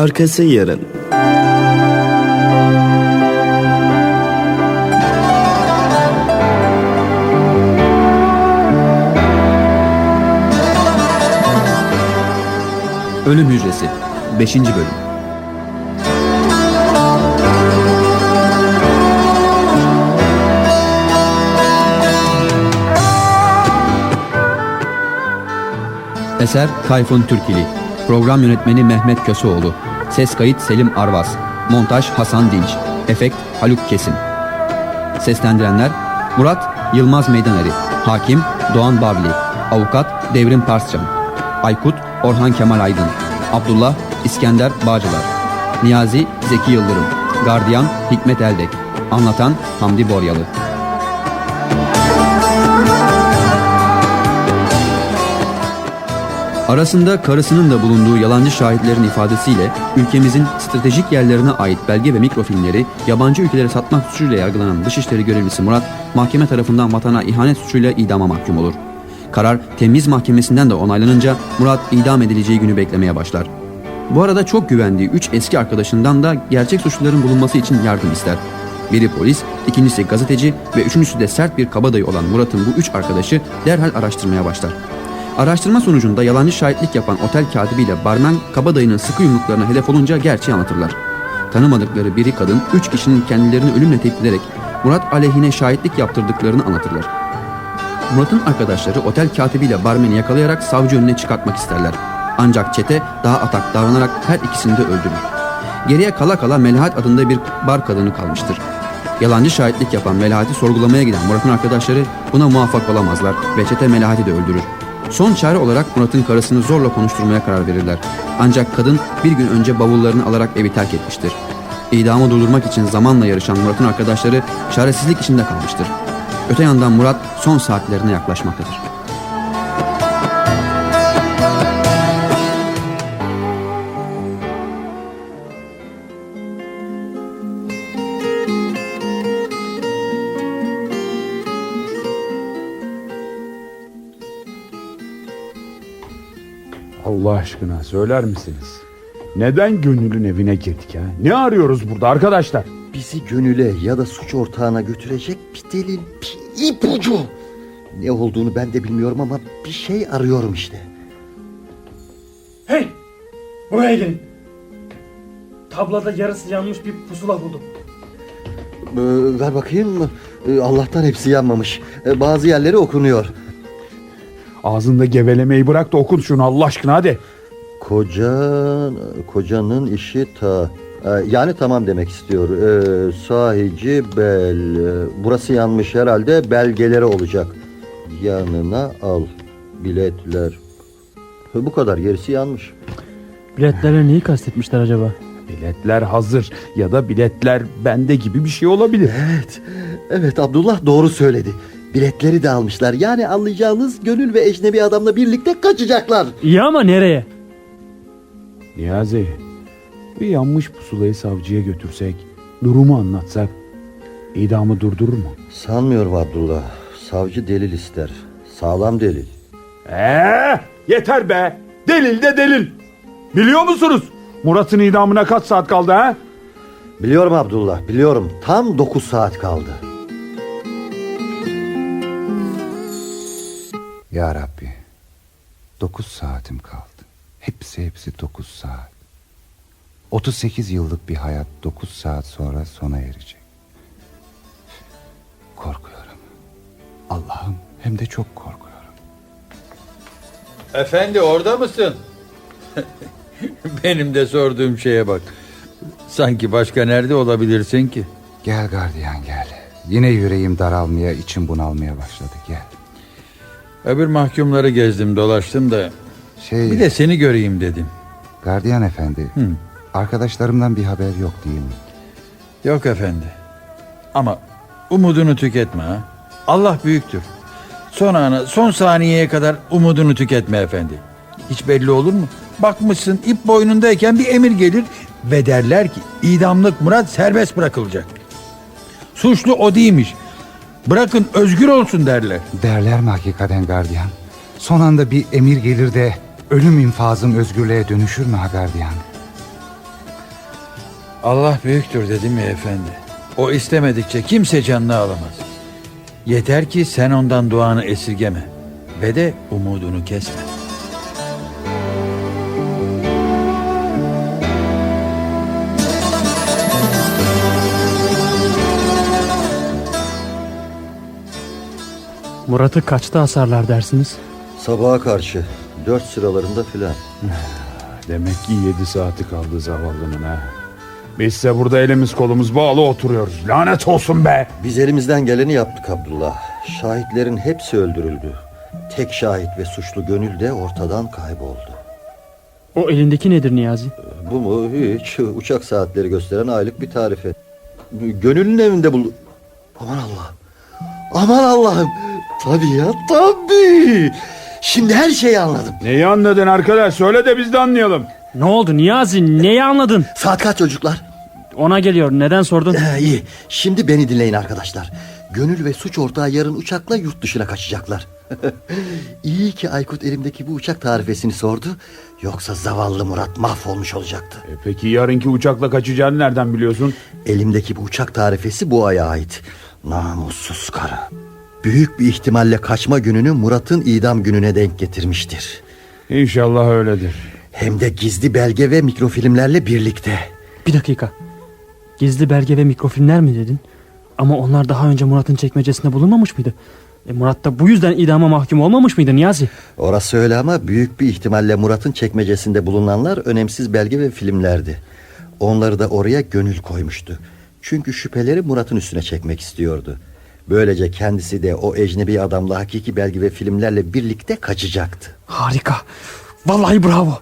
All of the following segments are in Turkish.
Arkası yarın. Ölüm Hücresi 5. Bölüm Eser Tayfun Türkili Program Yönetmeni Mehmet Köseoğlu Ses kayıt Selim Arvas Montaj Hasan Dinç. Efekt Haluk Kesim Seslendirenler Murat Yılmaz Meydaneri Hakim Doğan Bavli Avukat Devrim Parscan Aykut Orhan Kemal Aydın Abdullah İskender Bağcılar Niyazi Zeki Yıldırım Gardiyan Hikmet Eldek Anlatan Hamdi Boryalı Arasında karısının da bulunduğu yalancı şahitlerin ifadesiyle ülkemizin stratejik yerlerine ait belge ve mikrofilmleri yabancı ülkelere satmak suçuyla yargılanan Dışişleri görevlisi Murat, mahkeme tarafından vatana ihanet suçuyla idama mahkum olur. Karar temiz mahkemesinden de onaylanınca Murat idam edileceği günü beklemeye başlar. Bu arada çok güvendiği üç eski arkadaşından da gerçek suçluların bulunması için yardım ister. Biri polis, ikincisi gazeteci ve üçüncüsü de sert bir kabadayı olan Murat'ın bu üç arkadaşı derhal araştırmaya başlar. Araştırma sonucunda yalancı şahitlik yapan otel katibiyle barmen kabadayının sıkı yumruklarına hedef olunca gerçeği anlatırlar. Tanımadıkları biri kadın üç kişinin kendilerini ölümle tehdit ederek Murat aleyhine şahitlik yaptırdıklarını anlatırlar. Murat'ın arkadaşları otel katibiyle barmeni yakalayarak savcı önüne çıkartmak isterler. Ancak çete daha atak davranarak her ikisini de öldürür. Geriye kala kala Melahat adında bir bar kadını kalmıştır. Yalancı şahitlik yapan Melahat'i sorgulamaya giden Murat'ın arkadaşları buna muvaffak olamazlar ve çete Melahat'i de öldürür. Son çare olarak Murat'ın karısını zorla konuşturmaya karar verirler. Ancak kadın bir gün önce bavullarını alarak evi terk etmiştir. İdamı durdurmak için zamanla yarışan Murat'ın arkadaşları çaresizlik içinde kalmıştır. Öte yandan Murat son saatlerine yaklaşmaktadır. Aşkına söyler misiniz? Neden gönülün evine girdik ha? Ne arıyoruz burada arkadaşlar? Bizi gönüle ya da suç ortağına götürecek bir delil, bir ipucu. Ne olduğunu ben de bilmiyorum ama bir şey arıyorum işte. Hey! Buraya gelin. Tablada yarısı yanmış bir pusula buldum. Ee, ver bakayım. Ee, Allah'tan hepsi yanmamış. Ee, bazı yerleri okunuyor. Ağzında gevelemeyi bırak da okun şunu Allah aşkına hadi. Koca, kocanın işi ta... Ee, Yani tamam demek istiyor. Ee, sahici bel. Ee, Burası yanmış herhalde belgeleri olacak. Yanına al. Biletler. Bu kadar gerisi yanmış. Biletlere neyi kastetmişler acaba? Biletler hazır ya da biletler bende gibi bir şey olabilir. Evet, evet Abdullah doğru söyledi. Biletleri de almışlar. Yani anlayacağınız gönül ve ecnebi adamla birlikte kaçacaklar. İyi ama nereye? Niyazi bir yanmış pusulayı savcıya götürsek durumu anlatsak idamı durdurur mu? Sanmıyorum Abdullah. Savcı delil ister. Sağlam delil. Eee yeter be delil de delil. Biliyor musunuz Murat'ın idamına kaç saat kaldı ha? Biliyorum Abdullah, biliyorum. Tam 9 saat kaldı. Ya Rabbi, dokuz saatim kaldı. Hepsi hepsi dokuz saat. 38 yıllık bir hayat dokuz saat sonra sona erecek. Korkuyorum. Allah'ım hem de çok korkuyorum. Efendi orada mısın? Benim de sorduğum şeye bak. Sanki başka nerede olabilirsin ki? Gel gardiyan gel. Yine yüreğim daralmaya, içim bunalmaya başladı. Gel. Öbür mahkumları gezdim dolaştım da Şey, bir de seni göreyim dedim. gardiyan efendi. Hı. Arkadaşlarımdan bir haber yok değil mi? Yok efendi. Ama umudunu tüketme ha. Allah büyüktür. Son ana, son saniyeye kadar umudunu tüketme efendi. Hiç belli olur mu? Bakmışsın ip boynundayken bir emir gelir ve derler ki idamlık Murat serbest bırakılacak. Suçlu o değilmiş. Bırakın özgür olsun derler. Derler mi hakikaten gardiyan? Son anda bir emir gelir de ölüm infazım özgürlüğe dönüşür mü ha gardiyan? Allah büyüktür dedim ya efendi. O istemedikçe kimse canını alamaz. Yeter ki sen ondan duanı esirgeme ve de umudunu kesme. Murat'ı kaçta asarlar dersiniz? Sabaha karşı dört sıralarında filan. Demek ki 7 saati kaldı zavallının ha. Bizse burada elimiz kolumuz bağlı oturuyoruz. Lanet olsun be. Biz elimizden geleni yaptık Abdullah. Şahitlerin hepsi öldürüldü. Tek şahit ve suçlu gönül de ortadan kayboldu. O elindeki nedir Niyazi? Bu mu? Hiç. Uçak saatleri gösteren aylık bir tarife. Gönül'ün evinde bul... Aman Allah. Aman Allah'ım. Tabii ya tabii. Şimdi her şeyi anladım. Neyi anladın arkadaş? Söyle de biz de anlayalım. Ne oldu Niyazi? Neyi anladın? Saat kaç çocuklar? Ona geliyor. Neden sordun? Ee, iyi. Şimdi beni dinleyin arkadaşlar. Gönül ve suç ortağı yarın uçakla yurt dışına kaçacaklar. İyi ki Aykut elimdeki bu uçak tarifesini sordu. Yoksa zavallı Murat mahvolmuş olacaktı. E peki yarınki uçakla kaçacağını nereden biliyorsun? Elimdeki bu uçak tarifesi bu aya ait. Namussuz karı. Büyük bir ihtimalle kaçma gününü Murat'ın idam gününe denk getirmiştir. İnşallah öyledir. Hem de gizli belge ve mikrofilmlerle birlikte. Bir dakika. Gizli belge ve mikrofilmler mi dedin? Ama onlar daha önce Murat'ın çekmecesinde bulunmamış mıydı? E Murat da bu yüzden idama mahkum olmamış mıydı Niyazi? Orası öyle ama büyük bir ihtimalle Murat'ın çekmecesinde bulunanlar önemsiz belge ve filmlerdi. Onları da oraya gönül koymuştu. Çünkü şüpheleri Murat'ın üstüne çekmek istiyordu. Böylece kendisi de o ecnebi adamla hakiki belge ve filmlerle birlikte kaçacaktı. Harika. Vallahi bravo.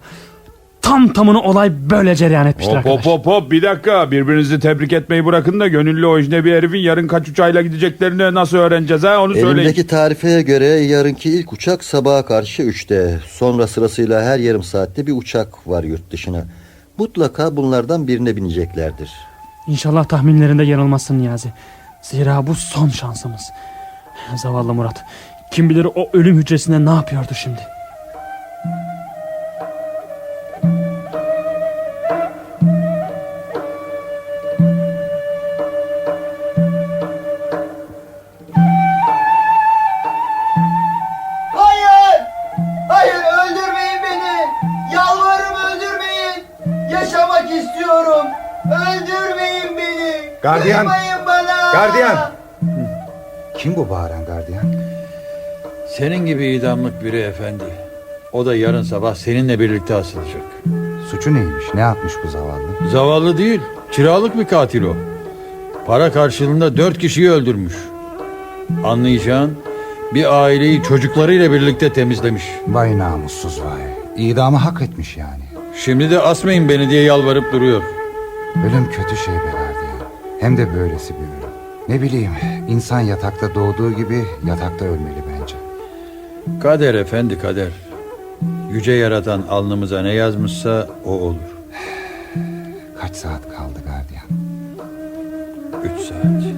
Tam tamına olay böyle cereyan etmiştir Hop hop arkadaş. hop hop bir dakika birbirinizi tebrik etmeyi bırakın da gönüllü o bir herifin yarın kaç uçağıyla gideceklerini nasıl öğreneceğiz ha onu söyleyin. Elimdeki tarifeye göre yarınki ilk uçak sabaha karşı üçte. Sonra sırasıyla her yarım saatte bir uçak var yurt dışına. Mutlaka bunlardan birine bineceklerdir. İnşallah tahminlerinde yanılmazsın Niyazi. Zira bu son şansımız. Zavallı Murat. Kim bilir o ölüm hücresinde ne yapıyordu şimdi? Hayır! Hayır öldürmeyin beni! Yalvarırım öldürmeyin! Yaşamak istiyorum! Öldürmeyin beni! Gardiyan! Kıymayın bana! Gardiyan! Kim bu bağıran gardiyan? Senin gibi idamlık biri efendi. O da yarın sabah seninle birlikte asılacak. Suçu neymiş? Ne yapmış bu zavallı? Zavallı değil, kiralık bir katil o. Para karşılığında dört kişiyi öldürmüş. Anlayacağın bir aileyi çocuklarıyla birlikte temizlemiş. Vay namussuz vay. İdamı hak etmiş yani. Şimdi de asmayın beni diye yalvarıp duruyor. Ölüm kötü şey be gardiyan. Hem de böylesi bir ölüm. Ne bileyim insan yatakta doğduğu gibi yatakta ölmeli bence. Kader efendi kader. Yüce yaratan alnımıza ne yazmışsa o olur. Kaç saat kaldı gardiyan? Üç saat.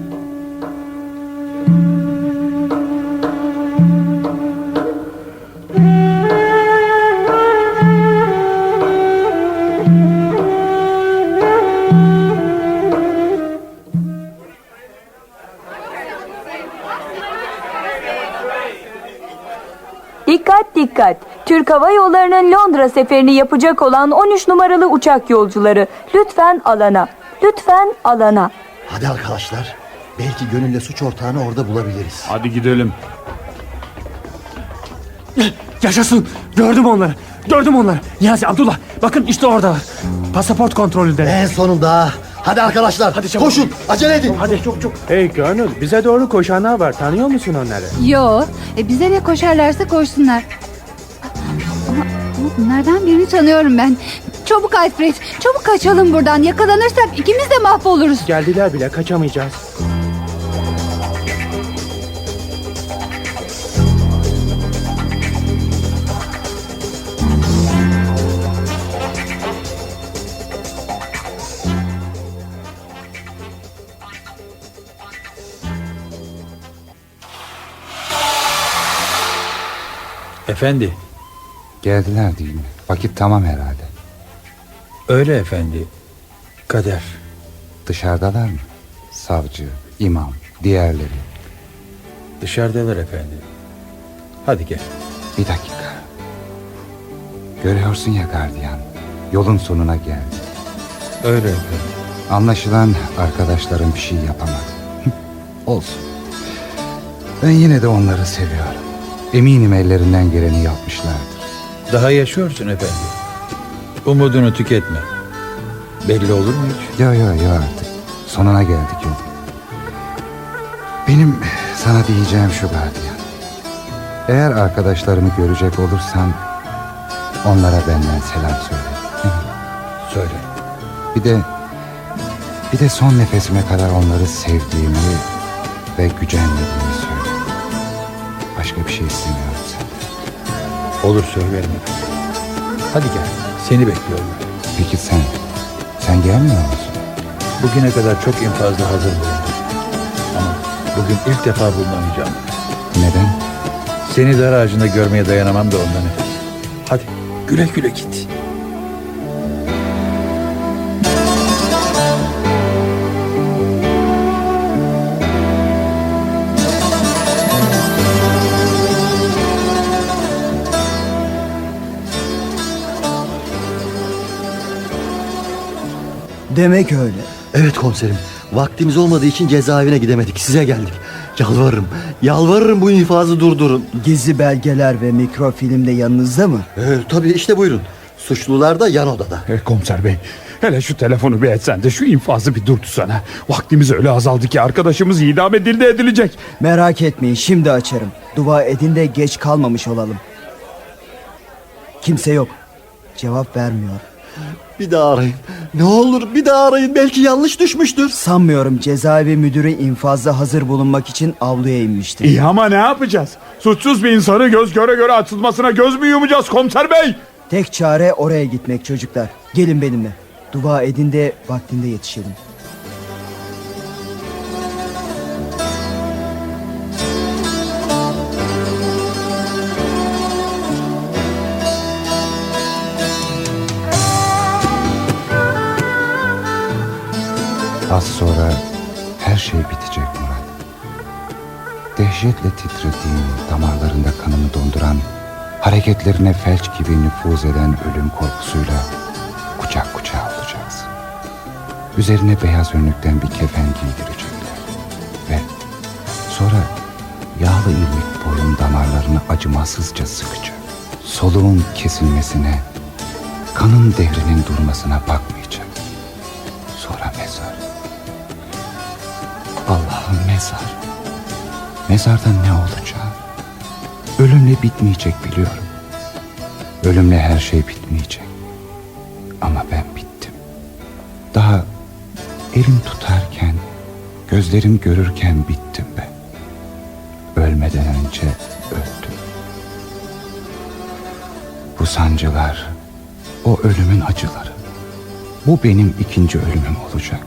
Türk Hava Yolları'nın Londra seferini yapacak olan 13 numaralı uçak yolcuları lütfen alana. Lütfen alana. Hadi arkadaşlar. Belki gönülle suç ortağını orada bulabiliriz. Hadi gidelim. Yaşasın. Gördüm onları. Gördüm onları. Niyazi, Abdullah. Bakın işte oradalar. Pasaport kontrolünde. En sonunda. Hadi arkadaşlar. Hadi çabuk. Koşun. Acele edin. Hadi çok çok. Hey Gönül bize doğru koşanlar var tanıyor musun onları? Yo, e bize ne koşarlarsa koşsunlar. Bunlardan birini tanıyorum ben. Çabuk Alfred, çabuk kaçalım buradan. Yakalanırsak ikimiz de mahvoluruz. Geldiler bile kaçamayacağız. Efendi, Geldiler değil mi? Vakit tamam herhalde. öyle efendi. Kader. Dışarıdalar mı? Savcı, imam, diğerleri. Dışarıdalar efendi. Hadi gel. Bir dakika. Görüyorsun ya gardiyan. Yolun sonuna geldi. Öyle efendim. Anlaşılan arkadaşlarım bir şey yapamadı. Olsun. Ben yine de onları seviyorum. Eminim ellerinden geleni yapmışlardır. Daha yaşıyorsun efendi. Umudunu tüketme. Belli olur mu hiç? Yo yo yo artık. Sonuna geldik yolun. Benim sana diyeceğim şu gardiyan. Eğer arkadaşlarımı görecek olursan onlara benden selam söyle. Söyle. Bir de bir de son nefesime kadar onları sevdiğimi ve gücenmediğimi söyle. Başka bir şey istemiyorum. Olur söylerim. Hadi gel. Seni bekliyorlar. Peki sen? Sen gelmiyor musun? Bugüne kadar çok infazda hazır bulundum. Ama bugün ilk defa bulunamayacağım. Neden? Seni dar ağacında görmeye dayanamam da ondan. Hadi güle güle git. Demek öyle. Evet komiserim. Vaktimiz olmadığı için cezaevine gidemedik. Size geldik. Yalvarırım. Yalvarırım bu infazı durdurun. Gizli belgeler ve mikrofilm de yanınızda mı? Ee, tabii işte buyurun. Suçlular da yan odada. E, komiser bey hele şu telefonu bir etsen de şu infazı bir durdursana. Vaktimiz öyle azaldı ki arkadaşımız idam edildi edilecek. Merak etmeyin şimdi açarım. Dua edin de geç kalmamış olalım. Kimse yok. Cevap vermiyor. Bir daha arayın. Ne olur bir daha arayın. Belki yanlış düşmüştür. Sanmıyorum cezaevi müdürü infazda hazır bulunmak için avluya inmiştir. İyi ama ne yapacağız? Suçsuz bir insanı göz göre göre atılmasına göz mü yumacağız komiser bey? Tek çare oraya gitmek çocuklar. Gelin benimle. Dua edin de vaktinde yetişelim. Az sonra her şey bitecek Murat. Dehşetle titrediğin, damarlarında kanını donduran, hareketlerine felç gibi nüfuz eden ölüm korkusuyla kucak kucağa olacaksın. Üzerine beyaz önlükten bir kefen giydirecekler. Ve sonra yağlı ilmek boyun damarlarını acımasızca sıkacak. Soluğun kesilmesine, kanın dehrinin durmasına bakmayacak. Mezar. Mezarda ne olacak? Ölümle bitmeyecek biliyorum. Ölümle her şey bitmeyecek. Ama ben bittim. Daha elim tutarken, gözlerim görürken bittim ben. Ölmeden önce öldüm. Bu sancılar, o ölümün acıları. Bu benim ikinci ölümüm olacak.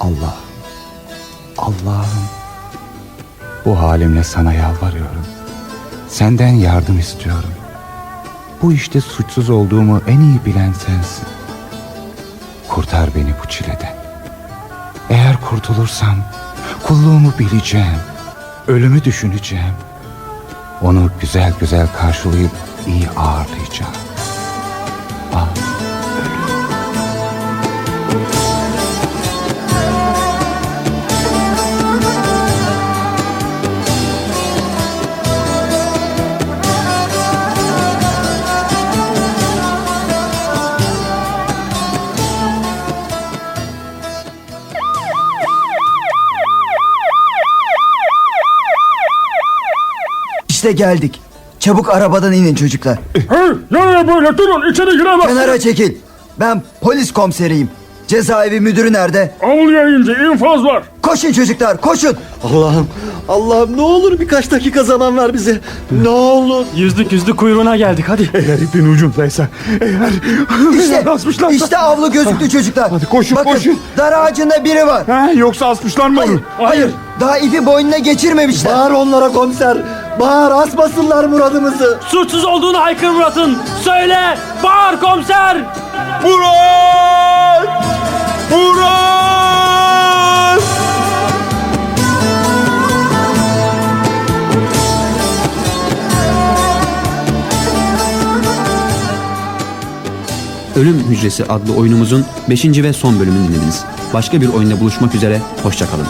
Allah, Allah'ım. Bu halimle sana yalvarıyorum. Senden yardım istiyorum. Bu işte suçsuz olduğumu en iyi bilen sensin. Kurtar beni bu çileden. Eğer kurtulursam kulluğumu bileceğim. Ölümü düşüneceğim. Onu güzel güzel karşılayıp iyi ağırlayacağım. İşte geldik. Çabuk arabadan inin çocuklar. Hey nereye böyle durun içeri giremez. Kenara çekil. Ben polis komiseriyim. Cezaevi müdürü nerede? Avluya ince infaz var. Koşun çocuklar koşun. Allah'ım. Allah'ım ne olur birkaç dakika zaman ver bize. Ne olur. Yüzlük yüzlük kuyruğuna geldik hadi. Eğer ipin ucundaysa eğer İşte, asmışlarsa. işte avlu gözüktü çocuklar. Hadi koşun, Bakın, koşun. dar ağacında biri var. Ha, yoksa asmışlar mı Hayır, onu? hayır. Daha ipi boynuna geçirmemişler. Bağır onlara komiser. Bağır asmasınlar Murad'ımızı. Suçsuz olduğunu haykır Murat'ın. Söyle, bağır komiser. Murat! Murat! Ölüm Hücresi adlı oyunumuzun 5. ve son bölümünü dinlediniz. Başka bir oyunda buluşmak üzere, hoşçakalın.